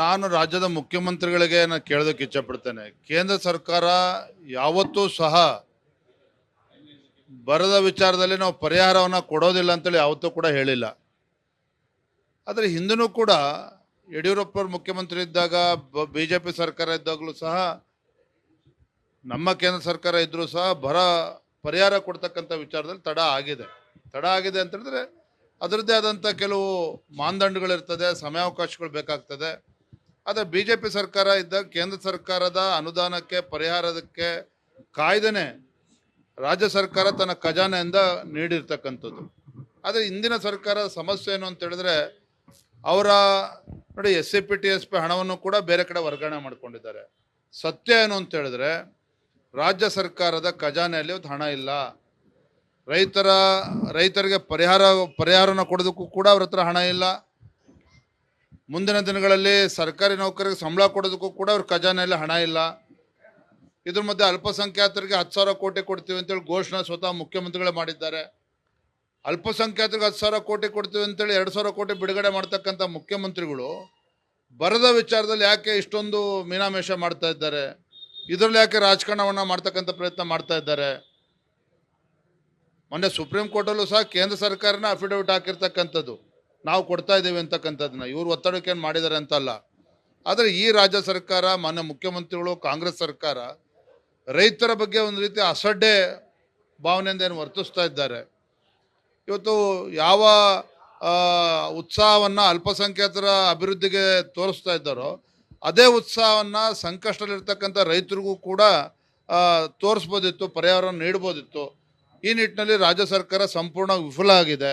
ನಾನು ರಾಜ್ಯದ ಮುಖ್ಯಮಂತ್ರಿಗಳಿಗೆ ನಾನು ಕೇಳೋದಕ್ಕೆ ಇಚ್ಛಪಡ್ತೇನೆ. ಕೇಂದ್ರ ಸರ್ಕಾರ ಯಾವತ್ತೂ ಸಹ ಬರದ ವಿಚಾರದಲ್ಲಿ ನಾವು ಪರಿಹಾರವನ್ನು ಕೊಡೋದಿಲ್ಲ ಅಂತೇಳಿ ಯಾವತ್ತೂ ಕೂಡ ಹೇಳಿಲ್ಲ. ಆದರೆ ಹಿಂದೂ ಕೂಡ ಯಡಿಯೂರಪ್ಪರು ಮುಖ್ಯಮಂತ್ರಿ ಇದ್ದಾಗ, ಬಿ ಜೆ ಪಿ ಸರ್ಕಾರ ಇದ್ದಾಗಲೂ ಸಹ, ನಮ್ಮ ಕೇಂದ್ರ ಸರ್ಕಾರ ಇದ್ದರೂ ಸಹ ಬರ ಪರಿಹಾರ ಕೊಡ್ತಕ್ಕಂಥ ವಿಚಾರದಲ್ಲಿ ತಡ ಆಗಿದೆ. ತಡ ಆಗಿದೆ ಅಂತ ಹೇಳಿದ್ರೆ ಅದರದ್ದೇ ಆದಂಥ ಕೆಲವು ಮಾನದಂಡಗಳಿರ್ತದೆ, ಸಮಯಾವಕಾಶಗಳು ಬೇಕಾಗ್ತದೆ. ಆದರೆ ಬಿ ಜೆ ಪಿ ಸರ್ಕಾರ ಇದ್ದ ಕೇಂದ್ರ ಸರ್ಕಾರದ ಅನುದಾನಕ್ಕೆ ಪರಿಹಾರದಕ್ಕೆ ಕಾಯ್ದೆನೆ ರಾಜ್ಯ ಸರ್ಕಾರ ತನ್ನ ಖಜಾನೆಯಿಂದ ನೀಡಿರ್ತಕ್ಕಂಥದ್ದು. ಆದರೆ ಇಂದಿನ ಸರ್ಕಾರದ ಸಮಸ್ಯೆ ಏನು ಅಂತ ಹೇಳಿದ್ರೆ, ಅವರ ನೋಡಿ S C P T S P ಹಣವನ್ನು ಕೂಡ ಬೇರೆ ಕಡೆ ವರ್ಗಾವಣೆ ಮಾಡಿಕೊಂಡಿದ್ದಾರೆ. ಸತ್ಯ ಏನು ಅಂತ ಹೇಳಿದ್ರೆ, ರಾಜ್ಯ ಸರ್ಕಾರದ ಖಜಾನೆಯಲ್ಲಿ ಒಂದು ಹಣ ಇಲ್ಲ. ರೈತರ, ರೈತರಿಗೆ ಪರಿಹಾರ, ಪರಿಹಾರನ ಕೊಡೋದಕ್ಕೂ ಕೂಡ ಅವ್ರ ಹತ್ರ ಹಣ ಇಲ್ಲ. ಮುಂದಿನ ದಿನಗಳಲ್ಲಿ ಸರ್ಕಾರಿ ನೌಕರಿಗೆ ಸಂಬಳ ಕೊಡೋದಕ್ಕೂ ಕೂಡ ಅವ್ರ ಖಜಾನೆಯಲ್ಲಿ ಹಣ ಇಲ್ಲ. ಇದ್ರ ಮಧ್ಯೆ ಅಲ್ಪಸಂಖ್ಯಾತರಿಗೆ ಹತ್ತು ಸಾವಿರ ಕೋಟಿ ಕೊಡ್ತೀವಿ ಅಂತೇಳಿ ಘೋಷಣೆ ಸ್ವತಃ ಮುಖ್ಯಮಂತ್ರಿಗಳೇ ಮಾಡಿದ್ದಾರೆ. ಅಲ್ಪಸಂಖ್ಯಾತರಿಗೆ ಹತ್ತು ಸಾವಿರ ಕೋಟಿ ಕೊಡ್ತೀವಿ ಅಂತೇಳಿ ಎರಡು ಸಾವಿರ ಕೋಟಿ ಬಿಡುಗಡೆ ಮಾಡ್ತಕ್ಕಂಥ ಮುಖ್ಯಮಂತ್ರಿಗಳು ಬರದ ವಿಚಾರದಲ್ಲಿ ಯಾಕೆ ಇಷ್ಟೊಂದು ಮೀನಾಮೇಷ ಮಾಡ್ತಾ ಇದ್ದಾರೆ? ಇದರಲ್ಲಿ ಯಾಕೆ ರಾಜಕಾರಣವನ್ನು ಮಾಡ್ತಕ್ಕಂಥ ಪ್ರಯತ್ನ ಮಾಡ್ತಾ ಇದ್ದಾರೆ? ಮೊನ್ನೆ ಸುಪ್ರೀಂ ಕೋರ್ಟಲ್ಲೂ ಸಹ ಕೇಂದ್ರ ಸರ್ಕಾರನ ಅಫಿಡವಿಟ್ ಹಾಕಿರ್ತಕ್ಕಂಥದ್ದು. ನಾವು ಕೊಡ್ತಾ ಇದ್ದೀವಿ ಅಂತಕ್ಕಂಥದ್ದನ್ನ. ಇವ್ರು ಒತ್ತಡಕ್ಕೆ ಏನು ಮಾಡಿದ್ದಾರೆ ಅಂತಲ್ಲ. ಆದರೆ ಈ ರಾಜ್ಯ ಸರ್ಕಾರ, ಮಾನ್ಯ ಮುಖ್ಯಮಂತ್ರಿಗಳು, ಕಾಂಗ್ರೆಸ್ ಸರ್ಕಾರ ರೈತರ ಬಗ್ಗೆ ಒಂದು ರೀತಿ ಅಸಡ್ಡೆ ಭಾವನೆಯಿಂದ ಏನು ವರ್ತಿಸ್ತಾ ಇದ್ದಾರೆ. ಇವತ್ತು ಯಾವ ಉತ್ಸಾಹವನ್ನು ಅಲ್ಪಸಂಖ್ಯಾತರ ಅಭಿವೃದ್ಧಿಗೆ ತೋರಿಸ್ತಾ ಇದ್ದಾರೋ, ಅದೇ ಉತ್ಸಾಹವನ್ನು ಸಂಕಷ್ಟದಲ್ಲಿರ್ತಕ್ಕಂಥ ರೈತರಿಗೂ ಕೂಡ ತೋರಿಸ್ಬೋದಿತ್ತು, ಪರಿಹಾರವನ್ನು ನೀಡ್ಬೋದಿತ್ತು. ಈ ನಿಟ್ಟಿನಲ್ಲಿ ರಾಜ್ಯ ಸರ್ಕಾರ ಸಂಪೂರ್ಣ ವಿಫಲ ಆಗಿದೆ.